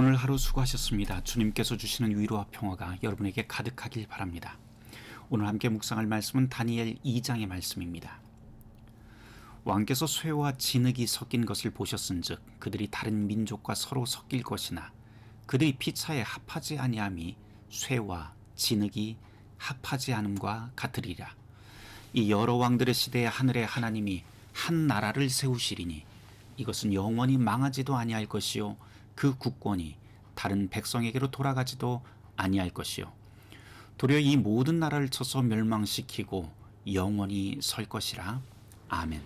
하루 수고하셨습니다. 주님께서 주시는 위로와 평화가 여러분에게 가득하길 바랍니다. 오늘 함께 묵상할 말씀은 다니엘 2장의 말씀입니다. 왕께서 쇠와 진흙이 섞인 것을 보셨은즉 그들이 다른 민족과 서로 섞일 것이나 그들이 피차에 합하지 아니함이 쇠와 진흙이 합하지 않음과 같으리라. 이 여러 왕들의 시대에 하늘의 하나님이 한 나라를 세우시리니 이것은 영원히 망하지도 아니할 것이요 그 국권이 다른 백성에게로 돌아가지도 아니할 것이요 도리어 이 모든 나라를 쳐서 멸망시키고 영원히 설 것이라 아멘.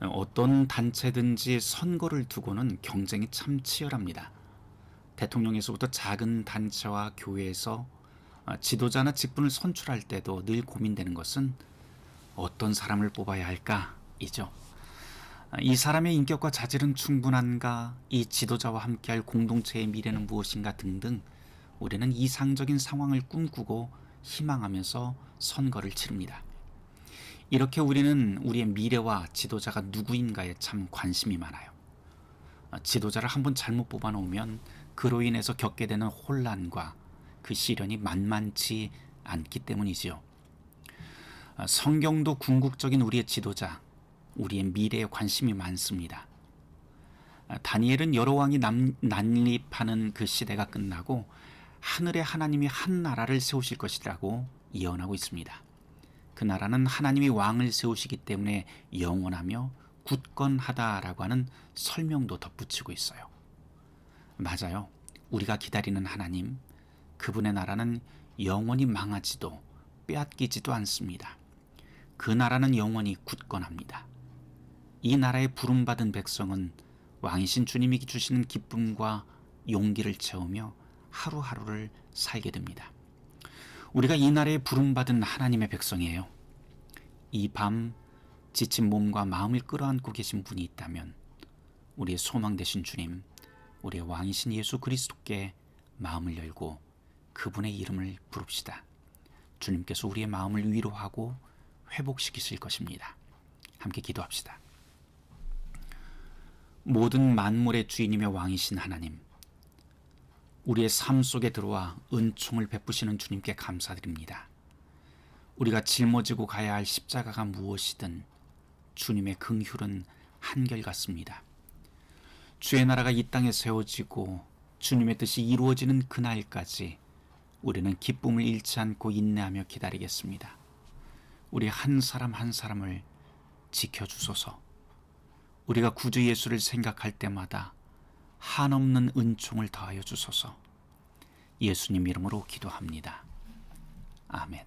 어떤 단체든지 선거를 두고는 경쟁이 참 치열합니다. 대통령에서부터 작은 단체와 교회에서 지도자나 직분을 선출할 때도 늘 고민되는 것은 어떤 사람을 뽑아야 할까이죠. 이 사람의 인격과 자질은 충분한가? 이 지도자와 함께할 공동체의 미래는 무엇인가? 등등 우리는 이상적인 상황을 꿈꾸고 희망하면서 선거를 치릅니다. 이렇게 우리는 우리의 미래와 지도자가 누구인가에 참 관심이 많아요. 지도자를 한번 잘못 뽑아놓으면 그로 인해서 겪게 되는 혼란과 그 시련이 만만치 않기 때문이지요. 성경도 궁극적인 우리의 지도자, 우리의 미래에 관심이 많습니다. 다니엘은 여러 왕이 남, 난립하는 그 시대가 끝나고 하늘의 하나님이 한 나라를 세우실 것이라고 예언하고 있습니다. 그 나라는 하나님이 왕을 세우시기 때문에 영원하며 굳건하다라고 하는 설명도 덧붙이고 있어요. 맞아요. 우리가 기다리는 하나님, 그분의 나라는 영원히 망하지도 빼앗기지도 않습니다. 그 나라는 영원히 굳건합니다. 이 나라에 부름받은 백성은 왕이신 주님이 주시는 기쁨과 용기를 채우며 하루하루를 살게 됩니다. 우리가 이 나라에 부름받은 하나님의 백성이에요. 이 밤 지친 몸과 마음을 끌어안고 계신 분이 있다면 우리의 소망 되신 주님, 우리의 왕이신 예수 그리스도께 마음을 열고 그분의 이름을 부릅시다. 주님께서 우리의 마음을 위로하고 회복시키실 것입니다. 함께 기도합시다. 모든 만물의 주인이며 왕이신 하나님, 우리의 삶 속에 들어와 은총을 베푸시는 주님께 감사드립니다. 우리가 짊어지고 가야 할 십자가가 무엇이든 주님의 긍휼은 한결같습니다. 주의 나라가 이 땅에 세워지고 주님의 뜻이 이루어지는 그날까지 우리는 기쁨을 잃지 않고 인내하며 기다리겠습니다. 우리 한 사람 한 사람을 지켜주소서. 우리가 구주 예수를 생각할 때마다 한없는 은총을 더하여 주소서. 예수님 이름으로 기도합니다. 아멘.